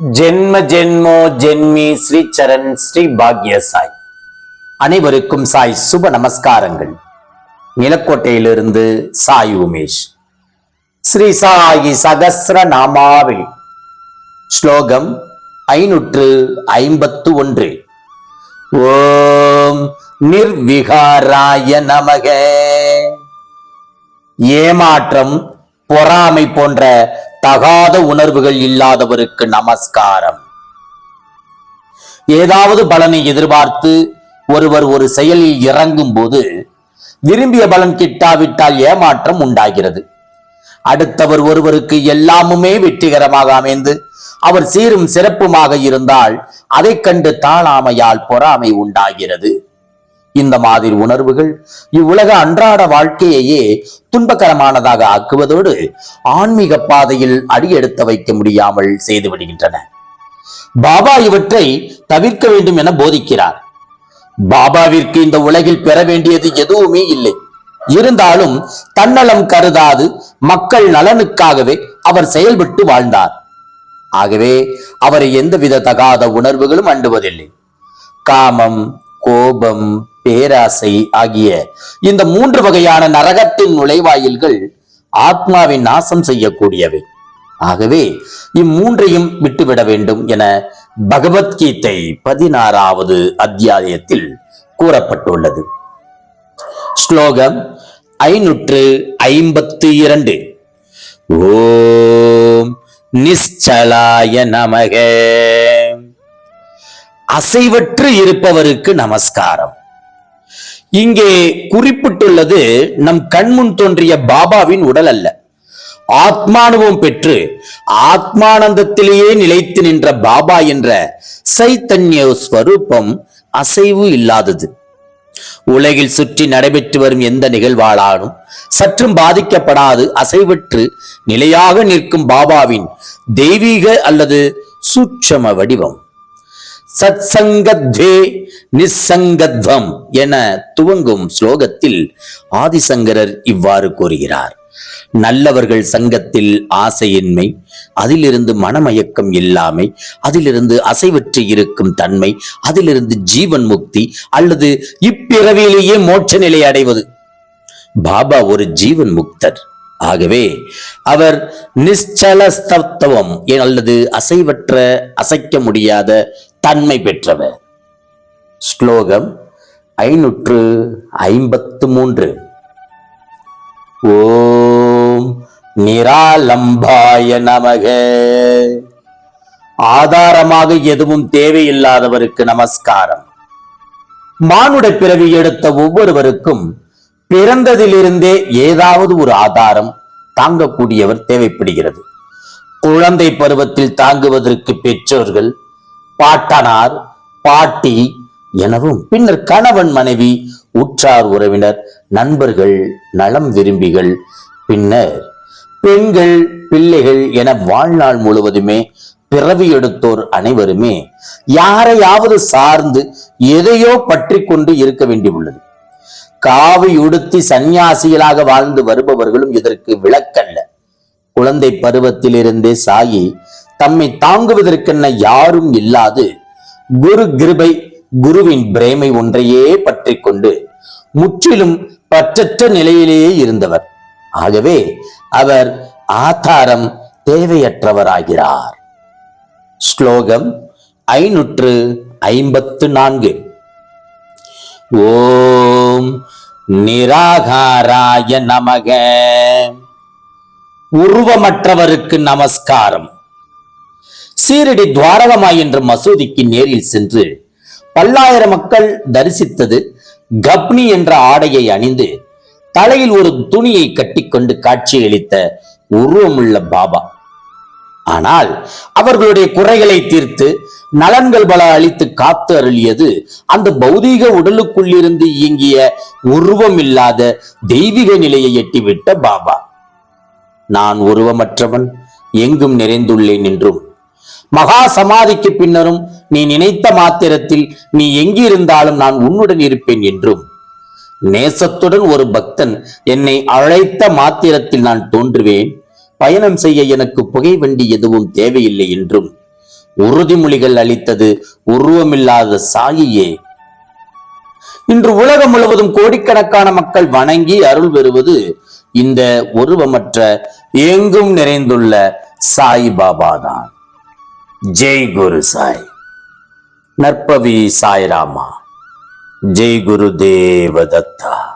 ஜென்ம ஜென்மோ ஜென்மி ஸ்ரீ சரண் ஸ்ரீ பாக்ய சாய். அனைவருக்கும் சாய் சுப நமஸ்காரங்கள். நிலக்கோட்டையிலிருந்து சாய் உமேஷ். ஸ்ரீ சாயி சகஸ்ர நாமாவளி ஸ்லோகம் ஐநூற்று ஐம்பத்து ஒன்று. ஓம் நிர்விகாராய நமக. ஏமாற்றம் பொறாமை போன்ற தகாத உணர்வுகள் இல்லாதவருக்கு நமஸ்காரம். ஏதாவது பலனை எதிர்பார்த்து ஒருவர் ஒரு செயலில் இறங்கும் போது விரும்பிய பலன் கிட்டாவிட்டால் ஏமாற்றம் உண்டாகிறது. அடுத்தவர் ஒருவருக்கு எல்லாமுமே வெற்றிகரமாக அமைந்து அவர் சீரும் சிறப்புமாக இருந்தால் அதைக் கண்டு தாளாமையால் பொறாமை உண்டாகிறது. இந்த மாதிரி உணர்வுகள் இவ்வுலக அன்றாட வாழ்க்கையையே துன்பகரமானதாக ஆக்குவதோடு ஆன்மீக பாதையில் அடியெடுத்து வைக்க முடியாமல் செய்து விடுகின்றன. பாபா இவற்றை தவிர்க்க வேண்டும் என போதிக்கிறார். பாபாவிற்கு இந்த உலகில் பெற வேண்டியது எதுவுமே இல்லை. இருந்தாலும் தன்னலம் கருதாது மக்கள் நலனுக்காகவே அவர் செயல்பட்டு வாழ்ந்தார். ஆகவே அவரை எந்தவித தகாத உணர்வுகளும் அண்டுவதில்லை. காமம் கோபம் பேராசை ஆகிய இந்த மூன்று வகையான நரகத்தின் நுழைவாயில்கள் ஆத்மாவின் நாசம் செய்யக்கூடியவை. ஆகவே இம்மூன்றையும் விட்டுவிட வேண்டும் என பகவத்கீதை பதினாறாவது அத்தியாயத்தில் கூறப்பட்டுள்ளது. ஸ்லோகம் ஐநூற்று ஐம்பத்து இரண்டு. ஓம் நிச்சலாய நமக. அசைவற்று இருப்பவருக்கு நமஸ்காரம். இங்கே குறிப்பிட்டுள்ளது நம் கண்முன் தோன்றிய பாபாவின் உடல் அல்ல. ஆத்மானுவம் பெற்று ஆத்மானந்தத்திலேயே நிலைத்து நின்ற பாபா என்ற சைத்தன்ய ஸ்வரூபம் அசைவு இல்லாதது. உலகில் சுற்றி நடைபெற்று வரும் எந்த நிகழ்வாளாலும் சற்றும் பாதிக்கப்படாது அசைவற்று நிலையாக நிற்கும் பாபாவின் தெய்வீக அல்லது சூட்சம வடிவம். சத்சங்கத்வே நிசங்கத்வம் என துவங்கும் ஸ்லோகத்தில் ஆதிசங்கரர் இவ்வாறு கூறுகிறார். நல்லவர்கள் சங்கத்தில் ஆசையின்மை அதிலிருந்து மனமயக்கம் இல்லாமை அதிலிருந்து அசைவற்று இருக்கும் தன்மை அதிலிருந்து ஜீவன் முக்தி அல்லது இப்பிறவியிலேயே மோட்ச நிலை அடைவது. பாபா ஒரு ஜீவன் முக்தர். ஆகவே அவர் நிச்சலஸ்தத்துவம் அல்லது அசைவற்ற அசைக்க முடியாத தன்மை பெற்றவர். ஸ்லோகம் ஐநூற்று ஐம்பத்து மூன்று ஓம் நிராலம்பாய நமக. ஆதாரமாக எதுவும் தேவையில்லாதவருக்கு நமஸ்காரம். மானுட பிறவி எடுத்த ஒவ்வொருவருக்கும் பிறந்ததிலிருந்தே ஏதாவது ஒரு ஆதாரம் தாங்கக்கூடியவர் தேவைப்படுகிறது. குழந்தை பருவத்தில் தாங்குவதற்கு பெற்றோர்கள் பாட்டனார் பாட்டி எனவும். பின்னர் கணவன் மனைவி உற்றார் உறவினர் நண்பர்கள் நலம் விரும்பிகள். பின்னர் பெண்கள் பிள்ளைகள் என வாழ்நாள் முழுவதுமே பிறவி எடுத்தோர் அனைவருமே யாரையாவது சார்ந்து எதையோ பற்றி கொண்டு இருக்க வேண்டியுள்ளது. காவி உடுத்தி சந்நியாசிகளாக வாழ்ந்து வருபவர்களும் இதற்கு விளக்கல்ல. குழந்தை பருவத்திலிருந்தே சாயி தம்மை தாங்குவதற்கென்ன யாரும் இல்லாது குரு கிருபை குருவின் பிரேமை ஒன்றையே பற்றி கொண்டு முற்றிலும் பற்றற்ற நிலையிலேயே இருந்தவர். ஆகவே அவர் ஆதாரம் தேவையற்றவராகிறார். ஸ்லோகம் ஐநூற்று ஐம்பத்து நான்கு. ஓம் நிராகாராய நமக. உருவமற்றவருக்கு நமஸ்காரம். சீரடி துவாரகமாய் என்ற மசூதிக்கு நேரில் சென்று பல்லாயிரம் மக்கள் தரிசித்தது. கப்னி என்ற ஆடையை அணிந்து தலையில் ஒரு துணியை கட்டிக்கொண்டு காட்சியளித்த உருவமுள்ள பாபா. ஆனால் அவர்களுடைய குறைகளை தீர்த்து நலன்கள் பல அளித்து காத்து அருளியது அந்த பௌதீக உடலுக்குள்ளிருந்து இயங்கிய உருவம் இல்லாத தெய்வீக நிலையை எட்டிவிட்ட பாபா. நான் உருவமற்றவன் எங்கும் நிறைந்துள்ளேன் என்றும் மகா சமாதிக்கு பின்னரும் நீ நினைத்த மாத்திரத்தில் நீ எங்கிருந்தாலும் நான் உன்னுடன் இருப்பேன் என்றும். நேசத்துடன் ஒரு பக்தன் என்னை அழைத்த மாத்திரத்தில் நான் தோன்றுவேன். பயணம் செய்ய எனக்கு புகை வண்டி எதுவும் தேவையில்லை என்றும். உறுதிமொழிகள் அளித்தது உருவமில்லாத சாயியே. இன்று உலகம் முழுவதும் கோடிக்கணக்கான மக்கள் வணங்கி அருள் பெறுவது இந்த உருவமற்ற எங்கும் நிறைந்துள்ள சாய் பாபா தான் જય ગુરુ સાંઈ નર્પવી સાંઈ રામા. જય ગુરુદેવ દત્તા.